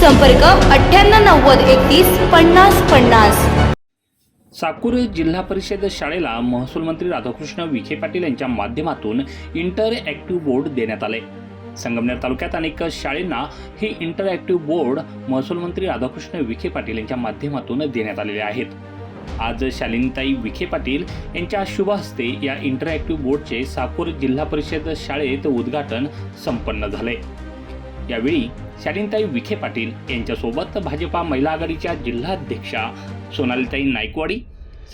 संपर्क अठ्ठ्याण्णव नव्वद एकतीस पन्नास पन्नास. साकुरे जिल्हा परिषद शाळेला महसूल मंत्री राधाकृष्ण विखे पाटील यांच्या माध्यमातून इंटर ॲक्टिव्ह बोर्ड देण्यात आले. संगमनेर तालुक्यात अनेक शाळेंना हे इंटर ॲक्टिव्ह बोर्ड महसूल मंत्री राधाकृष्ण विखे पाटील यांच्या माध्यमातून देण्यात आलेले आहेत. आज शालिनीताई विखे पाटील यांच्या शुभ हस्ते या इंटर ॲक्टिव्ह बोर्डचे साकूर जिल्हा परिषद शाळेत उद्घाटन संपन्न झाले. यावेळी शालिनताई विखे पाटील यांच्यासोबत भाजपा महिला आघाडीच्या जिल्हाध्यक्षा सोनालीताई नायकवाडी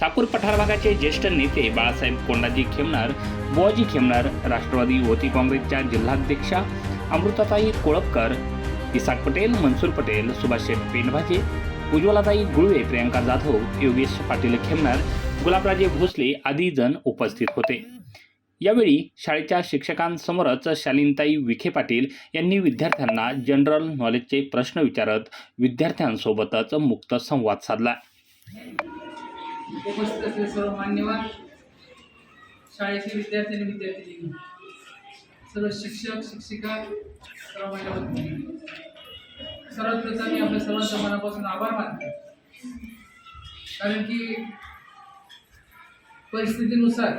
साकूर पठार भागाचे ज्येष्ठ नेते बाळासाहेब कोंडाजी खेमणार बुवाजी खेमणार राष्ट्रवादी युवती काँग्रेसच्या जिल्हाध्यक्षा अमृताताई कोळपकर इसाक पटेल मनसूर पटेल सुभाष पेंडभाजे उज्ज्वलाताई गुळवे प्रियंका जाधव योगेश पाटील खेमणार गुलाबराजे भोसले आदी जण उपस्थित होते. यावेळी शाळेच्या शिक्षकांसमोरच शालीनताई विखे पाटील यांनी विद्यार्थ्यांना जनरल नॉलेजचे प्रश्न विचारत विद्यार्थ्यांसोबतच मुक्त संवाद साधला उपस्थित असलेले सर्व मान्यवर शाळेचे विद्यार्थी आणि विद्यार्थिनी सर्व शिक्षक शिक्षिका सर्व महिला भगिनी. सर्वात प्रथम मी आपल्या सर्वांच्या मनापासून आभार मानतो कारण की परिस्थितीनुसार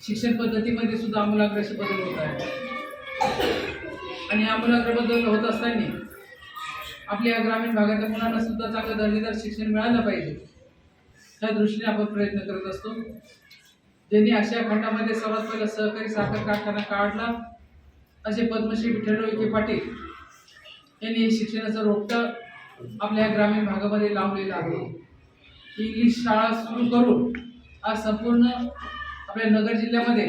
शिक्षण पद्धतीमध्ये सुद्धा आमूलाग्र असे बदल होत आहेत आणि आमूलाग्र बदल होत असताना आपल्या ग्रामीण भागातल्या मुलांना सुद्धा चांगलं दर्जेदार शिक्षण मिळालं पाहिजे. त्या दृष्टीने आपण प्रयत्न करत असतो. ज्यांनी अशा खंडामध्ये सर्वात पहिला सहकारी साखर कारखाना काढला असे पद्मश्री विठ्ठल विखे पाटील यांनी हे शिक्षणाचं रोपटं आपल्या ग्रामीण भागामध्ये लावलेलं आहे. इंग्लिश शाळा सुरू करून आज संपूर्ण आपल्या नगर जिल्ह्यामध्ये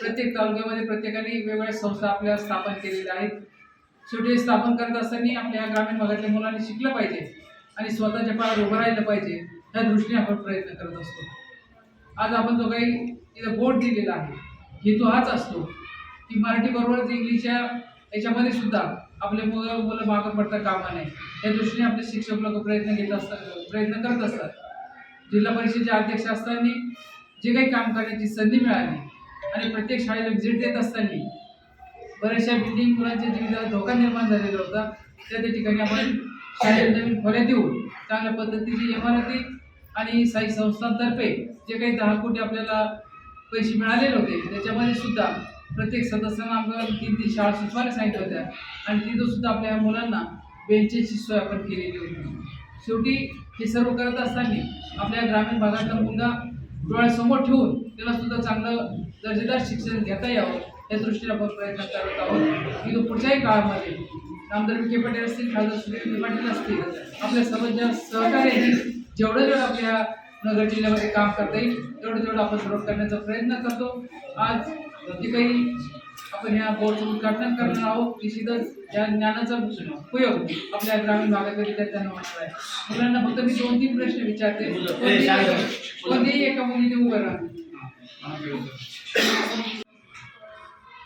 प्रत्येक तालुक्यामध्ये प्रत्येकाने वेगवेगळ्या संस्था आपल्या स्थापन केलेल्या आहेत. शेवटी स्थापन करत असताना आपल्या ग्रामीण भागातल्या मुलांनी शिकलं पाहिजे आणि स्वतःच्या पायावर उभं राहिलं पाहिजे त्या दृष्टीने आपण प्रयत्न करत असतो. आज आपण जो काही इथं बोर्ड दिलेला आहे हेतू हाच असतो की मराठी बरोबरच इंग्लिशच्या याच्यामध्ये सुद्धा आपले मुलं मुलं मागं पडता कामा नये. या दृष्टीने आपले शिक्षक लोक प्रयत्न घेत असतात प्रयत्न करत असतात. जिल्हा परिषदेचे अध्यक्ष असताना जे काही काम करण्याची संधी मिळाली आणि प्रत्येक शाळेला व्हिजिट देत असताना बऱ्याचशा बिल्डिंग मुलांच्या जीविताला धोका निर्माण झालेला होता. त्या त्या ठिकाणी आपण शाळेत नवीन खोल्या देऊन चांगल्या पद्धतीची इमारती आणि साई संस्थांतर्फे जे काही दहा कोटी आपल्याला पैसे मिळालेले होते त्याच्यामध्ये सुद्धा प्रत्येक सदस्यांना आपल्याला तीन तीन शाळा सुचवायला सांगितल्या होत्या. आणि तिथं सुद्धा आपल्या मुलांना बेंचेसची सोय आपण केलेली होती. शेवटी हे सर्व करत असताना आपल्या ग्रामीण भागातला मुलगा डोळ्यासमोर ठेवून त्याला सुद्धा चांगलं दर्जेदार शिक्षण घेता यावं या दृष्टीने आपण प्रयत्न करत आहोत. की तो पुढच्याही काळामध्ये आमदार विखे पाटील असतील खासदार सुनील पाटील असतील आपल्या सर्व ज्या सहकार्याने जेवढं जेवढं आपल्या नगर जिल्ह्यामध्ये काम करता येईल तेवढं तेवढं आपण सुरुवात करण्याचा प्रयत्न करतो. आज जे काही आपण या बोर्डचं उद्घाटन करणार आहोत. निश्चितच या ज्ञानाचा उपयोग आपल्या ग्रामीण भागातील विद्यार्थ्यांना होणार आहे. मुलांना फक्त मी दोन तीन प्रश्न विचारते. कोणतेही- एका मुलीने उभं राहा.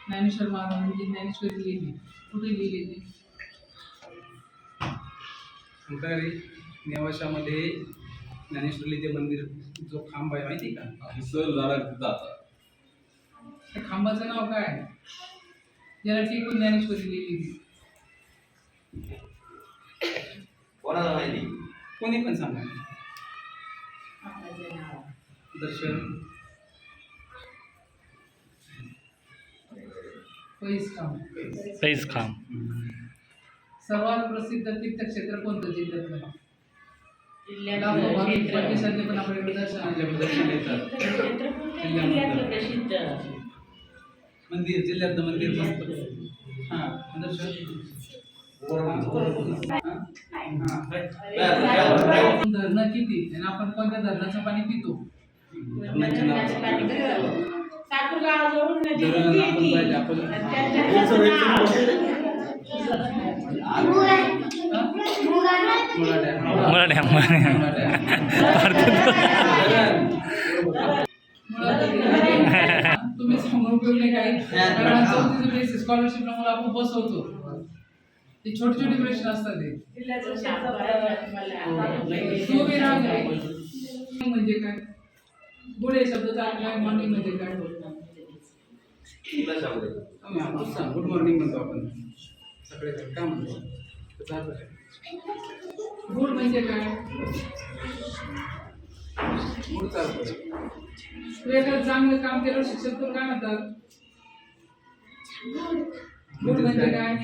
ज्ञानेश्वर महाराजांची ज्ञानेश्वरी लिहिली कुठे लिहिलेली अंकारी नेवाशामध्ये ज्ञानेश्वरीचे मंदिर जो खांब आहे माहिती का? सर जातात. खांबाचं नाव काय? ज्याला टिकून ज्ञानेश्वरी लिहिली. कोणाला माहिती? कोणी पण सांगा. दर्शन. पैस खाम सर्वात प्रसिद्ध तीर्थक्षेत्र कोणतं जिल्ह्यातलं परदेशातले पण आपल्याकडे जिल्ह्यात दर्शन जिल्ह्यामध्ये मंदिर जिल्ह्यातलं मंदिर मस्त हां दर्शन धरणं किती आणि आपण कोणत्या धरणाचं पाणी पितो धरणाचे नाव साखर गावाजवळून उपयोग नाही काही स्कॉलरशिपला मुलं आपण बसवतो. ते छोटे छोटे प्रश्न असतात ते. म्हणजे काय? गुळे शब्दाचा अर्थ काय मॉर्निंग म्हणजे काय शब्द सांग. गुड मॉर्निंग म्हणतो आपण. सगळे जण काय म्हणतो? गुड म्हणजे काय? एखादं चांगलं काम केलं शिक्षक तुला काय म्हणतात गुड म्हणजे काय?